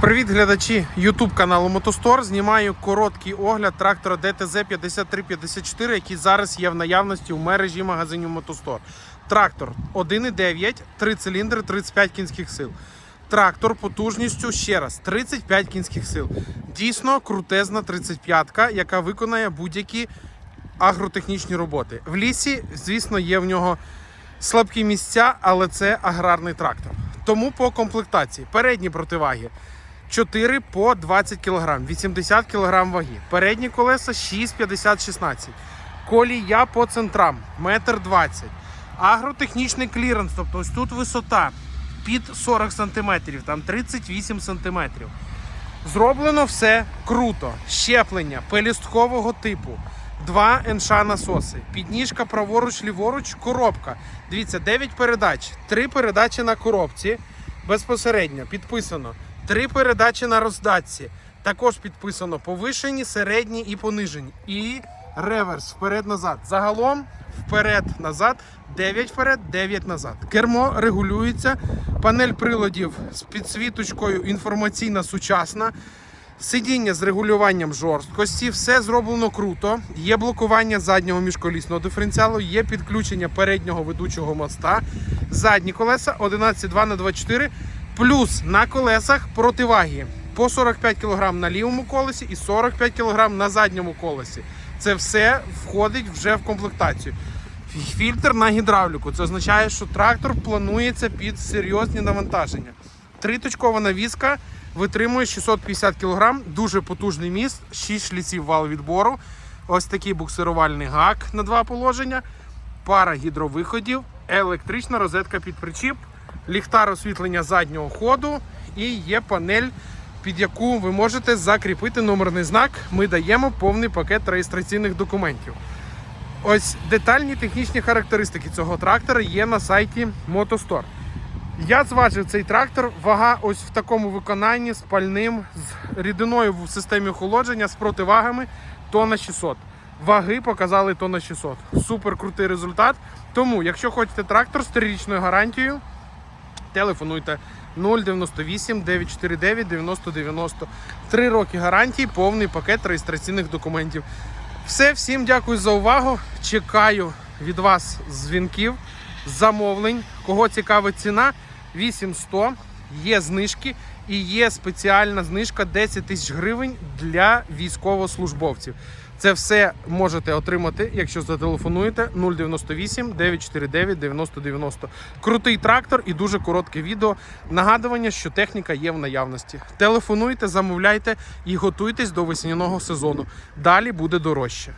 Привіт, глядачі YouTube каналу Мотостор. Знімаю короткий огляд трактора DTZ 5354, який зараз є в наявності у мережі магазинів Мотостор. Трактор 1,9, 3 циліндри, 35 кінських сил. Трактор потужністю ще раз 35 кінських сил. Дійсно крутезна 35-ка, яка виконає будь-які агротехнічні роботи. В лісі, звісно, є в нього слабкі місця, але це аграрний трактор. Тому по комплектації передні противаги 4 по 20 кг, 80 кг ваги. Передні колеса 6,50-16. Колія по центрам 1,20 м. Агротехнічний кліренс, тобто ось тут висота під 40 см, там 38 см. Зроблено все круто. Щеплення пелюсткового типу. Два НШ насоси. Підніжка праворуч, ліворуч, коробка. Дивіться, 9 передач. 3 передачі на коробці. Безпосередньо підписано. 3 передачі на роздатці. Також підписано повишені, середні і понижені. І реверс вперед-назад. Загалом вперед-назад, 9 вперед, 9 назад. Кермо регулюється. Панель приладів з підсвіточкою інформаційна сучасна. Сидіння з регулюванням жорсткості, все зроблено круто. Є блокування заднього міжколісного диференціалу, є підключення переднього ведучого моста. Задні колеса 11,2 на 24 плюс на колесах противаги по 45 кг на лівому колесі і 45 кг на задньому колесі. Це все входить вже в комплектацію. Фільтр на гідравліку. Це означає, що трактор планується під серйозні навантаження. Триточкова навіска витримує 650 кг, дуже потужний міст, 6 шліців вал відбору. Ось такий буксирувальний гак на два положення, пара гідровиходів, електрична розетка під причіп, ліхтар освітлення заднього ходу і є панель, під яку ви можете закріпити номерний знак. Ми даємо повний пакет реєстраційних документів. Ось детальні технічні характеристики цього трактора є на сайті Мотостор. Я зважив цей трактор, вага ось в такому виконанні з пальним, з рідиною в системі охолодження, з противагами тонна 600. Ваги показали тонна 600. Супер крутий результат. Тому, якщо хочете трактор з 3-річною гарантією, телефонуйте 098 949 9090. Три роки гарантії, повний пакет реєстраційних документів. Все, всім дякую за увагу. Чекаю від вас дзвінків, замовлень. Кого цікавить ціна 8100. Є знижки і є спеціальна знижка 10 тисяч гривень для військовослужбовців. Це все можете отримати, якщо зателефонуєте 098 949 9090. Крутий трактор і дуже коротке відео. Нагадування, що техніка є в наявності. Телефонуйте, замовляйте і готуйтесь до весняного сезону. Далі буде дорожче.